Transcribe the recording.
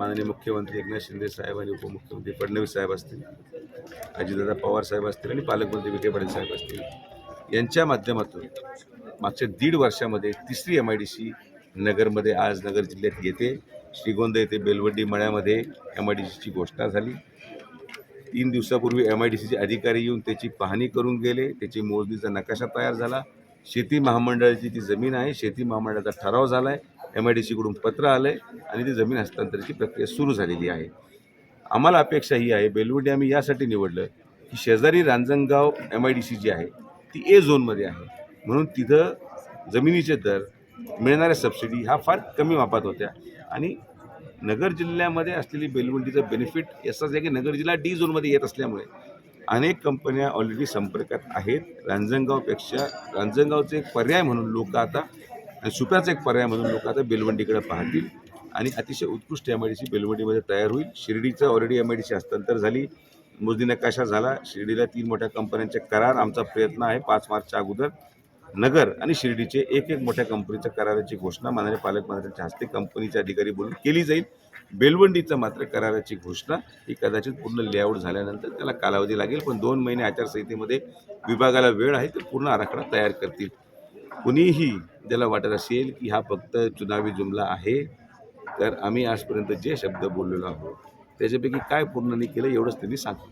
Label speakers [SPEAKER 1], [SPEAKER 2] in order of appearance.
[SPEAKER 1] माननीय मुख्यमंत्री एकनाथ शिंदे साहेब आणि उपमुख्यमंत्री फडणवीस साहेब असतील अजितदादा पवार साहेब असतील आणि पालकमंत्री विखे पाटील साहेब असतील. यांच्या माध्यमातून मागच्या दीड वर्षामध्ये तिसरी एम आय डी सी नगरमध्ये आज नगर जिल्ह्यात येते. श्रीगोंदा येथे बेलवड्डी मळ्यामध्ये एम आय डी सीची घोषणा झाली. तीन दिवसापूर्वी एम आय डी सीचे अधिकारी येऊन त्याची पाहणी करून गेले. त्याची मोजणीचा नकाशा तयार झाला. शेती महामंडळाची ती जमीन आहे शेती महामंडळाचा ठराव झाला आहे एम आय डी सीकडून पत्र आलं आहे आणि ती जमीन हस्तांतरणाची प्रक्रिया सुरू झालेली आहे. आम्हाला अपेक्षा ही आहे बेलवडी आम्ही यासाठी निवडलं की शेजारी Ranjangaon M I D C जी आहे ती ए झोनमध्ये आहे. म्हणून तिथं जमिनीचे दर मिळणाऱ्या सबसिडी हा फार कमी मापात होत्या. आणि नगर जिल्ह्यामध्ये असलेली बेलवंडीचं बेनिफिट याचाच आहे की नगर जिल्हा डी झोनमध्ये येत असल्यामुळे अनेक कंपन्या ऑलरेडी संपर्कात आहेत. रांजणगावपेक्षा रांजणगावचे एक पर्याय म्हणून लोक आता आणि सुप्याचा एक पर्याय म्हणून लोक आता बेलवंडीकडे पाहतील. आणि अतिशय उत्कृष्ट एम आय डी सी बेलवंडीमध्ये तयार होईल. शिर्डीचं already M I D C हस्तांतर झाली. मोजणी नकाशा झाला. शिर्डीला तीन मोठ्या कंपन्यांचे करार. आमचा प्रयत्न आहे पाच मार्चच्या अगोदर नगर आणि शिर्डीचे एक एक मोठ्या कंपनीच्या कराराची घोषणा माननीय पालकमंत्र्यांच्या हस्ते कंपनीचे अधिकारी बोलून केली जाईल. बेलवंडीचं मात्र कराराची घोषणा ही कदाचित पूर्ण लेआउट झाल्यानंतर त्याला कालावधी लागेल. पण दोन महिने आचारसंहितेमध्ये विभागाला वेळ आहे तर पूर्ण आराखडा तयार करतील. कुणीही ज्याला वाटत असेल की हा फक्त चुनावी जुमला आहे तर आम्ही आजपर्यंत जे शब्द बोललेलो आहोत त्याच्यापैकी काय पूर्ण नाही केलं एवढंच त्यांनी सांगितलं.